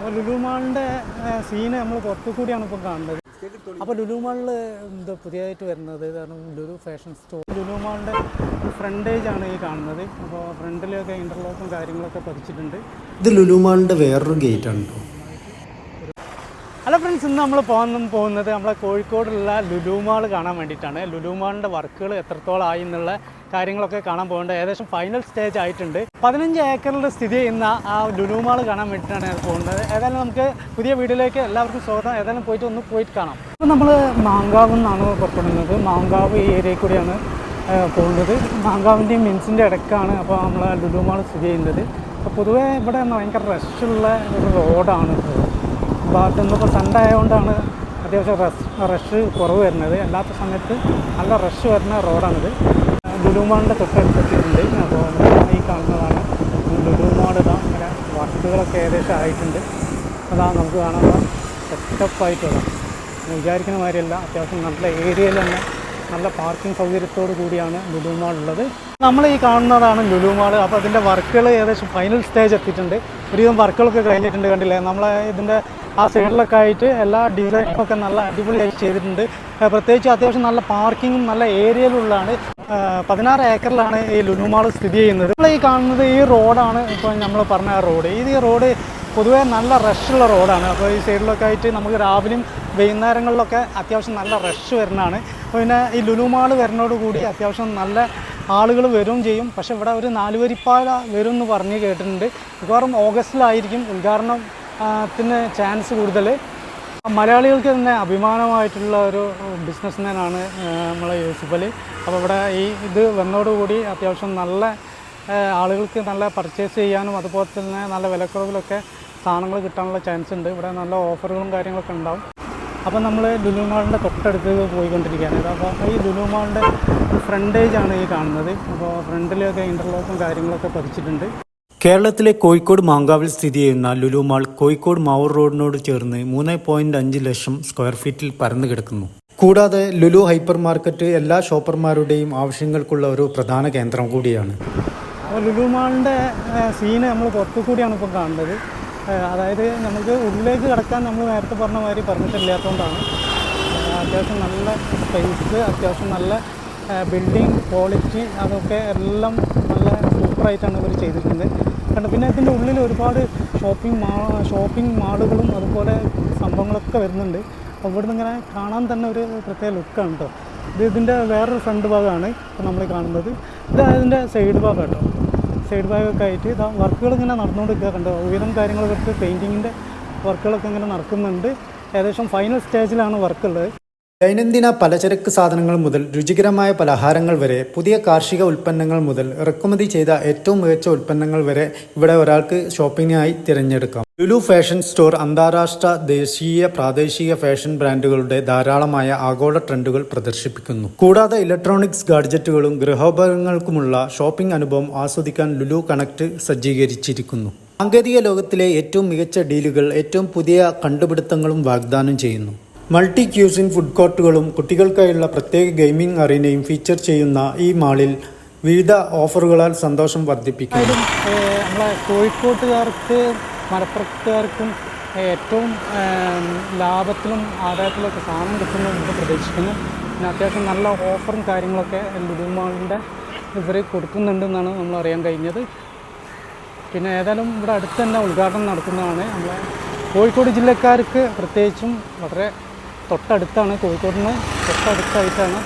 അപ്പോൾ ലുലുമാളിന്റെ സീന് നമ്മൾ പുറത്തു കൂടിയാണ് ഇപ്പോൾ കാണുന്നത്. അപ്പോൾ ലുലുമാളിൽ എന്താ പുതിയതായിട്ട് വരുന്നത്? കാരണം ലുലു ഫാഷൻ സ്റ്റോർ ലുലുമാളിന്റെ ഫ്രണ്ടേജ് ആണ് ഈ കാണുന്നത്. അപ്പോൾ ഫ്രണ്ടിലൊക്കെ ഇന്റർലോക്കും കാര്യങ്ങളൊക്കെ പതിച്ചിട്ടുണ്ട്. ഇത് ലുലുമാളിന്റെ വേറൊരു ഗേറ്റ് ആണ് ഹലോ ഫ്രണ്ട്സ് ഇന്ന് നമ്മൾ പോകുന്ന പോകുന്നത് നമ്മളെ കോഴിക്കോടുള്ള ലുലുമാൾ കാണാൻ വേണ്ടിയിട്ടാണ്. ലുലുമാളിന്റെ വർക്കുകൾ എത്രത്തോളം ആയി എന്നുള്ള കാര്യങ്ങളൊക്കെ കാണാൻ പോകുന്നുണ്ട് ഏകദേശം ഫൈനൽ സ്റ്റേജ് ആയിട്ടുണ്ട്. പതിനഞ്ച് ഏക്കറിൽ സ്ഥിതി ചെയ്യുന്ന ആ ലുലുമാൾ കാണാൻ വേണ്ടിയിട്ടാണ് പോകുന്നത്. ഏതായാലും നമുക്ക് പുതിയ വീഡിയോയിലേക്ക് എല്ലാവർക്കും സ്വാഗതം. ഏതായാലും പോയിട്ട് ഒന്ന് പോയിട്ട് കാണാം. ഇപ്പം നമ്മൾ മാങ്കാവ് നിന്നാണ് പുറപ്പെടുന്നത്. മാങ്കാവ് ഈ ഏരിയയിൽ കൂടിയാണ് പോകുന്നത്. മാങ്കാവിന്റെയും മിൻസിന്റെ ഇടയ്ക്കാണ് അപ്പോൾ നമ്മൾ ലുലുമാൾ സ്ഥിതി ചെയ്യുന്നത്. അപ്പോൾ പൊതുവേ ഇവിടെ ഭയങ്കര റഷുള്ള ഒരു റോഡാണ്. ഭാഗത്ത് നിന്നിപ്പോൾ സൺഡേ ആയതുകൊണ്ടാണ് അത്യാവശ്യം റഷ് റഷ് കുറവ് വരുന്നത്. അല്ലാത്ത സമയത്ത് നല്ല റഷ് വരുന്ന റോഡാണിത് ലുലുമാളിന്റെ തൊട്ടടുത്തെത്തിയിട്ടുണ്ട് അപ്പോൾ ഈ കാണുന്നതാണ് ലുലുമാൾ ഇതാ ഇങ്ങനെ വർക്കുകളൊക്കെ ഏകദേശം ആയിട്ടുണ്ട്. അതാ നമുക്ക് കാണാൻ സെറ്റപ്പായിട്ടുള്ള വിചാരിക്കുന്ന മാതിരിയല്ല. അത്യാവശ്യം നല്ല ഏരിയയിൽ തന്നെ നല്ല പാർക്കിംഗ് സൗകര്യത്തോടു കൂടിയാണ് ലുലു മാൾ ഉള്ളത് നമ്മൾ ഈ കാണുന്നതാണ് ലുലു മാൾ അപ്പോൾ അതിന്റെ വർക്കുകൾ ഏകദേശം ഫൈനൽ സ്റ്റേജ് എത്തിയിട്ടുണ്ട്. ഒരുവിധം വർക്കുകളൊക്കെ കഴിഞ്ഞിട്ടുണ്ട് കണ്ടില്ലേ? നമ്മളെ ഇതിന്റെ ആ സൈഡിലൊക്കെ ആയിട്ട് എല്ലാ ഡിസൈനും ഒക്കെ നല്ല അടിപൊളിയായിട്ട് ചെയ്തിട്ടുണ്ട്. പ്രത്യേകിച്ച് അത്യാവശ്യം നല്ല പാർക്കിങ്ങും നല്ല ഏരിയയിലുള്ളതാണ് പതിനാറ് ഏക്കറിലാണ് ഈ ലുനുമാൾ സ്ഥിതി ചെയ്യുന്നത്. നമ്മൾ ഈ കാണുന്നത് ഈ റോഡാണ് ഇപ്പോൾ നമ്മൾ പറഞ്ഞ റോഡ് ഇത് ഈ റോഡ് പൊതുവേ നല്ല റഷുള്ള റോഡാണ് അപ്പോൾ ഈ സൈഡിലൊക്കെ ആയിട്ട് നമുക്ക് രാവിലെയും വൈകുന്നേരങ്ങളിലൊക്കെ അത്യാവശ്യം നല്ല റഷ് വരുന്നതാണ് പിന്നെ ഈ ലുലുമാൾ വരുന്നതോടുകൂടി അത്യാവശ്യം നല്ല ആളുകൾ വരും ചെയ്യും. പക്ഷേ ഇവിടെ ഒരു നാലുവരിപ്പാല വരും എന്ന് പറഞ്ഞ് കേട്ടിട്ടുണ്ട്. മിക്കവാറും ഓഗസ്റ്റിലായിരിക്കും ഉദ്ഘാടനം ത്തിന് ചാൻസ് കൂടുതൽ. മലയാളികൾക്ക് തന്നെ അഭിമാനമായിട്ടുള്ള ഒരു ബിസിനസ്മാനാണ് നമ്മളെ യൂസുഫ് അലി അപ്പോൾ ഇവിടെ ഈ ഇത് വന്നതോടുകൂടി അത്യാവശ്യം നല്ല ആളുകൾക്ക് നല്ല പർച്ചേസ് ചെയ്യാനും അതുപോലെ തന്നെ നല്ല വിലക്കുറവിലൊക്കെ സാധനങ്ങൾ കിട്ടാനുള്ള ചാൻസ് ഉണ്ട്. ഇവിടെ നല്ല ഓഫറുകളും കാര്യങ്ങളൊക്കെ ഉണ്ടാവും. അപ്പോൾ നമ്മൾ ലുലു മാളിന്റെ തൊട്ടടുത്ത് പോയിക്കൊണ്ടിരിക്കുകയാണ്. അപ്പോൾ ഈ ലുലു മാളിന്റെ ഫ്രണ്ടേജ് ആണ് ഈ കാണുന്നത്. അപ്പോൾ ഫ്രണ്ടിലൊക്കെ ഇന്റർലോക്കും കാര്യങ്ങളൊക്കെ പതിച്ചിട്ടുണ്ട്. കേരളത്തിലെ കോഴിക്കോട് മാങ്കാവിൽ സ്ഥിതി ചെയ്യുന്ന ലുലു മാൾ കോഴിക്കോട് മാവൂർ റോഡിനോട് ചേർന്ന് മൂന്ന് പോയിന്റ് അഞ്ച് ലക്ഷം സ്ക്വയർ ഫീറ്റിൽ പരന്നു കിടക്കുന്നു. കൂടാതെ ലുലു ഹൈപ്പർ മാർക്കറ്റ് എല്ലാ ഷോപ്പർമാരുടെയും ആവശ്യങ്ങൾക്കുള്ള ഒരു പ്രധാന കേന്ദ്രം കൂടിയാണ്. ലുലു മാളിന്റെ സീന് നമ്മൾ പുറത്തു കൂടിയാണ് ഇപ്പോൾ കാണുന്നത്. അതായത് നമുക്ക് ഉള്ളിലേക്ക് കിടക്കാൻ നമ്മൾ നേരത്തെ പറഞ്ഞ മാതിരി പറഞ്ഞിട്ടില്ലാത്തതുകൊണ്ടാണ് അത്യാവശ്യം നല്ല സ്പേസ് അത്യാവശ്യം നല്ല ബിൽഡിംഗ് ക്വാളിറ്റി അതൊക്കെ എല്ലാം നല്ല സൂപ്പറായിട്ടാണ് ഇവർ ചെയ്തിട്ടുണ്ട്. കണ്ടു. പിന്നെ ഇതിന്റെ ഉള്ളിൽ ഒരുപാട് ഷോപ്പിംഗ് മാ ഷോപ്പിംഗ് മാളുകളും അതുപോലെ സംഭവങ്ങളൊക്കെ വരുന്നുണ്ട്. അപ്പോൾ ഇവിടുന്ന് ഇങ്ങനെ കാണാൻ തന്നെ ഒരു പ്രത്യേക ലുക്കാണ് കേട്ടോ ഇത് ഇതിന്റെ വേറൊരു ഫ്രണ്ട് ഭാഗമാണ് ഇപ്പോൾ നമ്മൾ കാണുന്നത്. ഇത് അതിന്റെ സൈഡ് ഭാഗം കേട്ടോ സൈഡ് ഭാഗമൊക്കെ ആയിട്ട് ഇതാ വർക്കുകൾ ഇങ്ങനെ നടന്നുകൊണ്ടിരിക്കുക കണ്ടോ? ഉയരം കാര്യങ്ങളൊക്കെ പെയിന്റിങ്ങിന്റെ വർക്കുകളൊക്കെ ഇങ്ങനെ നടക്കുന്നുണ്ട്. ഏകദേശം ഫൈനൽ സ്റ്റേജിലാണ് വർക്കുള്ളത് ദൈനംദിന പലചരക്ക് സാധനങ്ങൾ മുതൽ രുചികരമായ പലഹാരങ്ങൾ വരെ പുതിയ കാർഷിക ഉൽപ്പന്നങ്ങൾ മുതൽ ഇറക്കുമതി ചെയ്ത ഏറ്റവും മികച്ച ഉൽപ്പന്നങ്ങൾ വരെ ഇവിടെ ഒരാൾക്ക് ഷോപ്പിങ്ങിനായി തിരഞ്ഞെടുക്കാം. ലുലു ഫാഷൻ സ്റ്റോർ അന്താരാഷ്ട്ര ദേശീയ പ്രാദേശിക ഫാഷൻ ബ്രാൻഡുകളുടെ ധാരാളമായ ആഗോള ട്രെൻഡുകൾ പ്രദർശിപ്പിക്കുന്നു. കൂടാതെ ഇലക്ട്രോണിക്സ് ഗാഡ്ജറ്റുകളും ഗൃഹോപകരണങ്ങൾക്കുമുള്ള ഷോപ്പിംഗ് അനുഭവം ആസ്വദിക്കാൻ ലുലു കണക്ട് സജ്ജീകരിച്ചിരിക്കുന്നു. സാങ്കേതിക ലോകത്തിലെ ഏറ്റവും മികച്ച ഡീലുകൾ ഏറ്റവും പുതിയ കണ്ടുപിടുത്തങ്ങളും വാഗ്ദാനം ചെയ്യുന്നു. മൾട്ടി ക്യൂസിൻ ഫുഡ് കോർട്ടുകളും കുട്ടികൾക്കായുള്ള പ്രത്യേക ഗെയിമിംഗ് അറീനയും ഫീച്ചർ ചെയ്യുന്ന ഈ മാളിൽ വിവിധ ഓഫറുകളാൽ സന്തോഷം വർദ്ധിപ്പിക്കും നമ്മളെ കോഴിക്കോട്ടുകാർക്ക് മലപ്പുറത്തുകാർക്കും ഏറ്റവും ലാഭത്തിലും ആദായത്തിലും ഒക്കെ സാധനം കിട്ടുമെന്ന് പ്രതീക്ഷിക്കുന്നു. പിന്നെ അത്യാവശ്യം നല്ല ഓഫറും കാര്യങ്ങളൊക്കെ ലുലുമാളിന്റെ ഇവർ കൊടുക്കുന്നുണ്ടെന്നാണ് നമ്മൾ അറിയാൻ കഴിഞ്ഞത്. പിന്നെ ഏതായാലും ഇവിടെ അടുത്ത് തന്നെ ഉദ്ഘാടനം നടക്കുന്നതാണ് നമ്മളെ കോഴിക്കോട് ജില്ലക്കാർക്ക് പ്രത്യേകിച്ചും വളരെ തൊട്ടടുത്താണ് കോഴിക്കോടിന് തൊട്ടടുത്തായിട്ടാണ്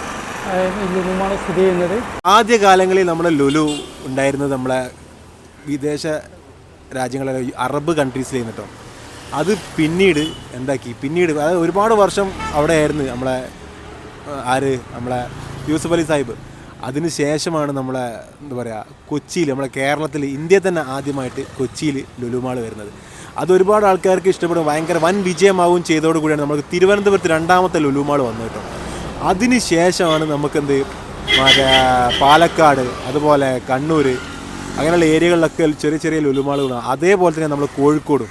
ലുലുമാണ് സ്ഥിതി ചെയ്യുന്നത്. ആദ്യകാലങ്ങളിൽ നമ്മുടെ ലുലു ഉണ്ടായിരുന്നത് നമ്മളെ വിദേശ രാജ്യങ്ങളിലെ അറബ് കൺട്രീസിൽ നിന്നിട്ടോ അത് പിന്നീട് എന്താക്കി? പിന്നീട് അതായത് ഒരുപാട് വർഷം അവിടെ ആയിരുന്നു നമ്മളെ ആര്? നമ്മളെ യൂസുഫ് അലി സാഹിബ്. അതിന് ശേഷമാണ് നമ്മളെ എന്താ പറയുക കൊച്ചിയിൽ നമ്മളെ കേരളത്തിൽ ഇന്ത്യയിൽ തന്നെ ആദ്യമായിട്ട് കൊച്ചിയിൽ ലുലുമാൾ വരുന്നത്. അത് ഒരുപാട് ആൾക്കാർക്ക് ഇഷ്ടപ്പെടും. ഭയങ്കര വൻ വിജയമാവും ചെയ്തതോടുകൂടിയാണ് നമുക്ക് തിരുവനന്തപുരത്ത് രണ്ടാമത്തെ ലുലുമാൾ വന്നു കേട്ടോ. അതിന് ശേഷമാണ് നമുക്കെന്ത് മറ്റേ പാലക്കാട് അതുപോലെ കണ്ണൂർ അങ്ങനെയുള്ള ഏരിയകളിലൊക്കെ ചെറിയ ചെറിയ ലുലുമാളുകൾ അതേപോലെ തന്നെ നമ്മൾ കോഴിക്കോടും.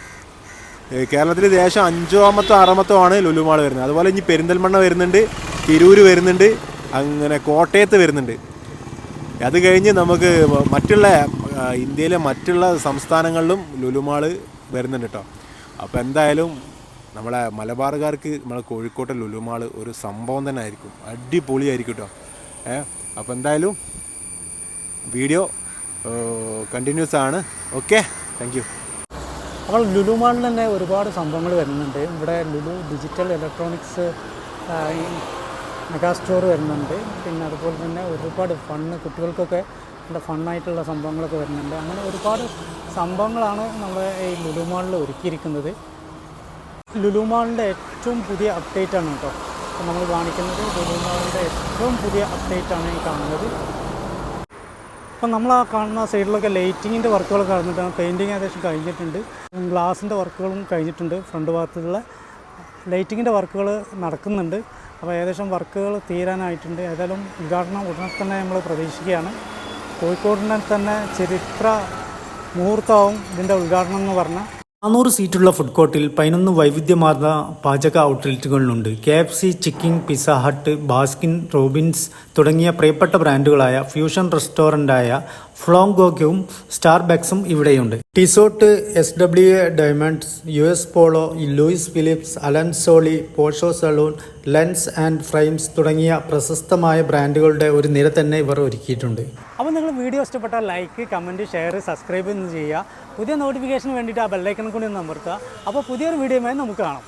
കേരളത്തിൽ ദേശം അഞ്ചാമത്തോ ആറാമത്തോ ആണ് ലുലുമാൾ വരുന്നത്. അതുപോലെ ഇനി പെരിന്തൽമണ്ണ വരുന്നുണ്ട് തിരൂര് വരുന്നുണ്ട് അങ്ങനെ കോട്ടയത്ത് വരുന്നുണ്ട്. അത് കഴിഞ്ഞ് നമുക്ക് മറ്റുള്ള ഇന്ത്യയിലെ മറ്റുള്ള സംസ്ഥാനങ്ങളിലും ലുലുമാൾ വരുന്നുണ്ട് കേട്ടോ അപ്പോൾ എന്തായാലും നമ്മളെ മലബാറുകാർക്ക് നമ്മളെ കോഴിക്കോട്ടെ ലുലുമാൾ ഒരു സംഭവം തന്നെ ആയിരിക്കും. അടിപൊളിയായിരിക്കും കേട്ടോ ഏ? അപ്പോൾ എന്തായാലും വീഡിയോ കണ്ടിന്യൂസ് ആണ്. ഓക്കെ? താങ്ക് യു അപ്പോൾ ലുലുമാളിൽ തന്നെ ഒരുപാട് സംഭവങ്ങൾ വരുന്നുണ്ട്. ഇവിടെ Lulu digital electronics mega store വരുന്നുണ്ട്. പിന്നെ അതുപോലെ തന്നെ ഒരുപാട് ഫണ്ണ് കുട്ടികൾക്കൊക്കെ ഫണ്ണായിട്ടുള്ള സംഭവങ്ങളൊക്കെ വരുന്നുണ്ട്. അങ്ങനെ ഒരുപാട് സംഭവങ്ങളാണ് നമ്മുടെ ഈ ലുലുമാളിൽ ഒരുക്കിയിരിക്കുന്നത്. ലുലുമാളിന്റെ ഏറ്റവും പുതിയ അപ്ഡേറ്റ് ആണ് കേട്ടോ. അപ്പോൾ നമ്മൾ കാണിക്കുന്നത് ലുലുമാളിന്റെ ഏറ്റവും പുതിയ അപ്ഡേറ്റ് ആണ് ഈ കാണുന്നത്. അപ്പം നമ്മൾ ആ കാണുന്ന സൈഡിലൊക്കെ ലൈറ്റിങ്ങിന്റെ വർക്കുകൾ കഴിഞ്ഞിട്ടാണ് പെയിന്റിങ് ഏകദേശം കഴിഞ്ഞിട്ടുണ്ട്. ഗ്ലാസിന്റെ വർക്കുകളും കഴിഞ്ഞിട്ടുണ്ട്. ഫ്രണ്ട് ഭാഗത്തുള്ള ലൈറ്റിങ്ങിന്റെ വർക്കുകൾ നടക്കുന്നുണ്ട്. അപ്പോൾ ഏകദേശം വർക്കുകൾ തീരാനായിട്ടുണ്ട്. ഏതായാലും ഉദ്ഘാടനം ഉടനെ തന്നെ നമ്മൾ പ്രതീക്ഷിക്കുകയാണ്. കോഴിക്കോടിനെ തന്നെ ചരിത്ര മുഹൂർത്തവും ഇതിന്റെ ഉദ്ഘാടനം എന്ന് പറഞ്ഞാൽ നാനൂറ് സീറ്റുള്ള ഫുഡ് കോർട്ടിൽ പതിനൊന്ന് വൈവിധ്യമാർന്ന പാചക ഔട്ട്ലെറ്റുകളുണ്ട്. K F C chicken Pizza Hut Baskin Robbins തുടങ്ങിയ പ്രിയപ്പെട്ട ബ്രാൻഡുകളായ ഫ്യൂഷൻ റെസ്റ്റോറന്റായ ഫ്ലോങ്കോക്കും സ്റ്റാർബക്സും ഇവിടെയുണ്ട്. Tissot S W A Diamonds U S Polo Louis Philippe Allen Solly പോഷോ salon lens and frames തുടങ്ങിയ പ്രശസ്തമായ ബ്രാൻഡുകളുടെ ഒരു നിര തന്നെ ഇവർ ഒരുക്കിയിട്ടുണ്ട്. അപ്പോൾ നിങ്ങൾ വീഡിയോ ഇഷ്ടപ്പെട്ടാൽ ലൈക്ക് കമന്റ് ഷെയർ സബ്സ്ക്രൈബ് ചെയ്യുക. പുതിയ നോട്ടിഫിക്കേഷന് വേണ്ടിയിട്ട് ആ ബെല്ലൈക്കൺ കൂടി ഒന്ന് അമർത്തുക. അപ്പോൾ പുതിയൊരു വീഡിയോയുമായി നമുക്ക് കാണാം.